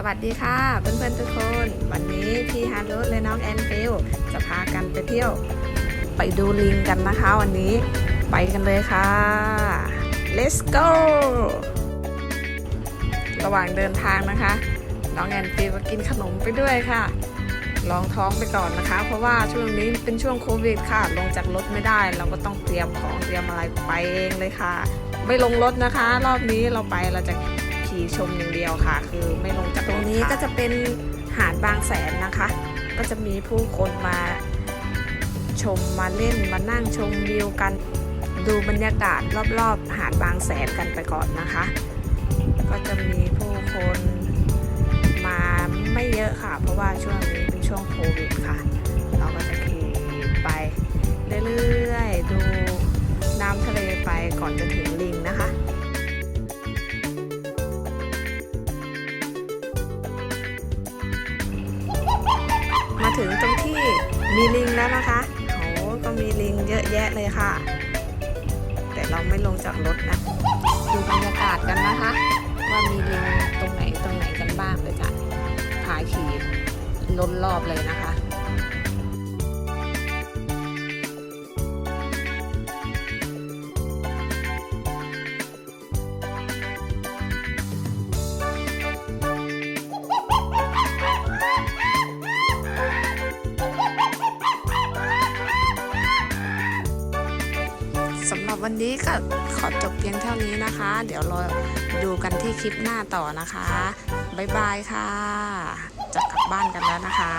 สวัสดีค่ะ เพื่อนๆทุกคน วันนี้พี่ฮารุและน้องแอนฟิลจะพากันไปเที่ยว ไปดูลิงกันนะคะวันนี้ไปกันเลยค่ะ let's go ระหว่างเดินทางนะคะ น้องแอนฟิลก็กินขนมไปด้วยค่ะ ลองท้องไปก่อนนะคะ เพราะว่าช่วงนี้เป็นช่วงโควิดค่ะ ลงจากรถไม่ได้ เราก็ต้องเตรียมของเตรียมอะไรไปเองเลยค่ะ ไม่ลงรถนะคะ รอบนี้เราไปเราจะ ชมอย่างเดียวค่ะ คือไม่ลงจากตรงนี้ก็จะเป็นหาดบางแสนนะคะ ก็จะมีผู้คนมาชมมาเล่นมานั่งชมวิวกัน ดูบรรยากาศรอบๆ หาดบางแสนกันไปก่อนนะคะ ก็จะมีผู้คนมาไม่เยอะค่ะ เพราะว่าช่วงนี้เป็นช่วงโควิด มีลิงแล้วนะคะโอ้ก็มีลิงเยอะแยะเลยค่ะ แต่เราไม่ลงจากรถนะ ดูบรรยากาศกันนะคะ ว่ามีลิงตรงไหนตรงไหนกันบ้างเลยจ้ะพาขี่ล้นรอบเลยนะคะ สำหรับวันนี้ก็ขอจบเพียงเท่านี้นะคะ เดี๋ยวเราดูกันที่คลิปหน้าต่อนะคะ บ๊ายบายค่ะ จะกลับบ้านกันแล้วนะคะ